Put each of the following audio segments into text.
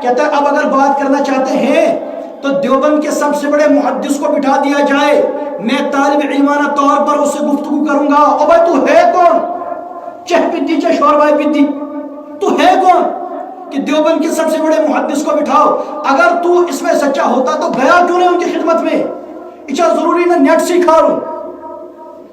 کہتا ہے، اب اگر بات کرنا چاہتے ہیں تو دیوبند کے سب سے بڑے محدث کو بٹھا دیا جائے۔ میں طالب علمانہ طور پر اس سے گفتگو کروں گا۔ او بھائی، تو ہے کون؟ چہ پتی، چہ شور بھائی پتی۔ تو ہے کون؟ کہ دیوبند کے سب سے بڑے محدث کو بٹھاؤ۔ اگر تو اس میں سچا ہوتا تو گیا کیوں نہیں ان کی خدمت میں؟ اچھا ضروری نہ نیٹ سکھا لوں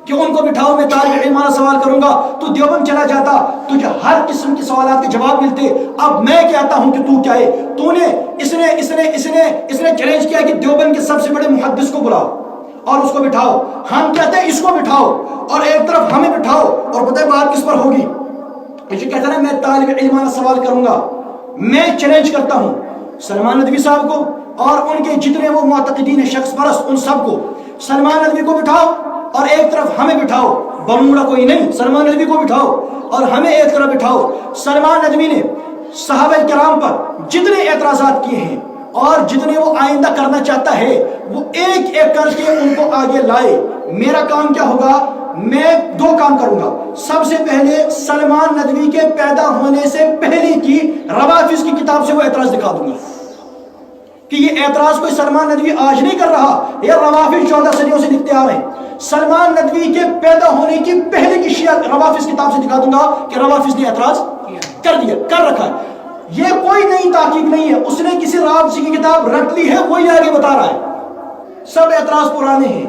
کہ ان کو بٹھاؤ، میں طالب علمانہ سوال کروں گا، تو دیوبند چلا جاتا، تجھے ہر قسم کے سوالات کے جواب ملتے۔ اب میں کہتا ہوں کہ تو کیا ہے؟ تو نے اس نے اس نے اس نے اس نے چیلنج کیا کہ دیوبند کے سب سے بڑے محدث کو بلاؤ اور اس کو بٹھاؤ۔ ہم کہتے ہیں اس کو بٹھاؤ اور ایک طرف ہمیں بٹھاؤ اور بتائے بات کس پر ہوگی؟ یہ کہتا ہے میں طالب علمانہ سوال کروں گا۔ میں چیلنج کرتا ہوں سلمان ندوی صاحب کو اور ان کے جتنے وہ معتقدین شخص پرست، ان سب کو۔ سلمان ندوی کو بٹھاؤ اور ایک طرف ہمیں بٹھاؤ بلوڑا کوئی نہیں، سلمان ندوی کو بٹھاؤ، اور ہمیں ایک طرف بٹھاؤ۔ سلمان ندوی نے صحابہ کرام پر جتنے اعتراضات کیے ہیں اور جتنے وہ آئندہ کرنا چاہتا ہے، وہ ایک ایک کر کے ان کو آگے لائے۔ میرا کام کیا ہوگا؟ میں دو کام کروں گا۔ سب سے پہلے سلمان ندوی کے پیدا ہونے سے پہلے کی روافظ کی کتاب سے وہ اعتراض دکھا دوں گا۔ کہ یہ اعتراض کوئی سلمان ندوی آج نہیں کر رہا، یہ روافظ چودہ صدیوں سے لکھتے آ رہے ہیں۔ سلمان ندوی کے پیدا ہونے کی پہلے کی شیعہ روافظ کتاب سے دکھا دوں گا کہ روافظ نے اعتراض کر دیا، کر رکھا ہے۔ یہ کوئی نئی تحقیق نہیں ہے۔ اس نے کسی رابطی کی کتاب رکھ لی ہے، وہی آگے بتا رہا ہے۔ سب اعتراض پرانے ہیں۔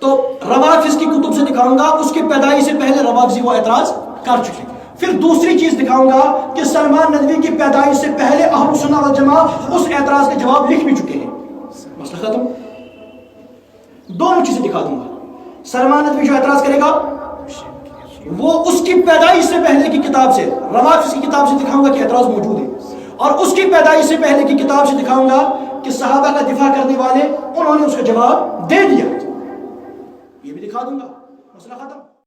تو روافظ کی کتب سے دکھاؤں گا، اس کی پیدائش سے پہلے روافظی وہ اعتراض کر چکے پھر دوسری چیز دکھاؤں گا کہ سلمان ندوی کی پیدائش سے پہلے اہل سنہ والجماع اس اعتراض کے جواب لکھ بھی چکے ہیں۔ مسئلہ ختم۔ دونوں چیزیں دکھا دوں گا۔ سلمان ندوی جو اعتراض کرے گا، وہ اس کی پیدائش سے پہلے کی کتاب سے روافظ کی کتاب سے دکھاؤں گا کہ اعتراض موجود ہے۔ اور اس کی پیدائش سے پہلے کی کتاب سے دکھاؤں گا کہ صحابہ کا دفاع کرنے والے، انہوں نے اس کا جواب دے دیا۔ یہ بھی دکھا دوں گا۔ مسئلہ ختم۔